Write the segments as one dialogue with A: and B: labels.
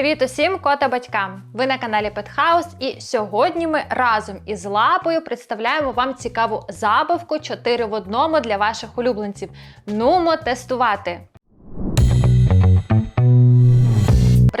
A: Привіт усім кота батькам! Ви на каналі Петхаус, і сьогодні ми разом із лапою представляємо вам цікаву забавку 4 в одному для ваших улюбленців. Нумо тестувати!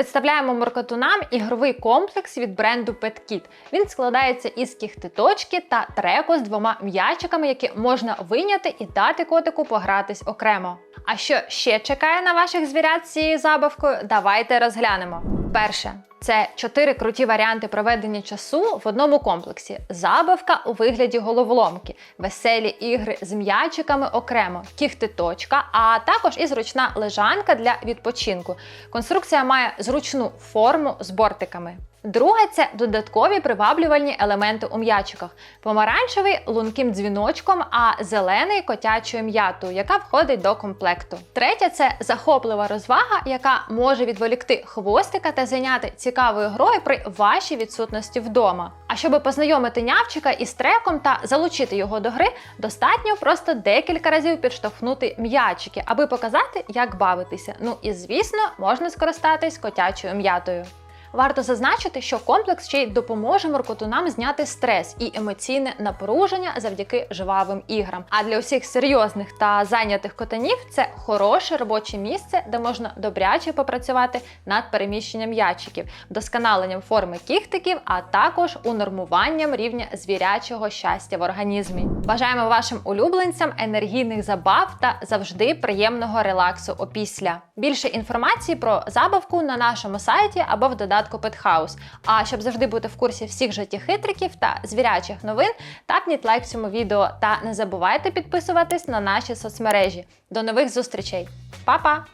A: Представляємо моркотунам ігровий комплекс від бренду PetKit. Він складається із кіхтиточки та треку з двома м'ячиками, які можна виняти і дати котику погратись окремо. А що ще чекає на ваших звірят з цією забавкою? Давайте розглянемо. Перше. Це чотири круті варіанти проведення часу в одному комплексі. Забавка у вигляді головоломки, веселі ігри з м'ячиками окремо, кіхтиточка, а також і зручна лежанка для відпочинку. Конструкція має зручну форму з бортиками. Друге це додаткові приваблювальні елементи у м'ячиках. Помаранчевий лунким дзвіночком, а зелений котячою м'ятою, яка входить до комплекту. Третє це захоплива розвага, яка може відволікти хвостика та зайняти цікавою грою при вашій відсутності вдома. А щоб познайомити нявчика із треком та залучити його до гри, достатньо просто декілька разів підштовхнути м'ячики, аби показати, як бавитися. Ну і звісно, можна скористатись котячою м'ятою. Варто зазначити, що комплекс ще й допоможе моркотунам зняти стрес і емоційне напруження завдяки жвавим іграм. А для усіх серйозних та зайнятих котанів це хороше робоче місце, де можна добряче попрацювати над переміщенням ячиків, вдосконаленням форми кіхтиків, а також унормуванням рівня звірячого щастя в організмі. Бажаємо вашим улюбленцям енергійних забав та завжди приємного релаксу опісля. Більше інформації про забавку на нашому сайті або в додатку Петхаус. А щоб завжди бути в курсі всіх життєхитриків та звірячих новин, тапніть лайк цьому відео та не забувайте підписуватись на наші соцмережі. До нових зустрічей! Па-па!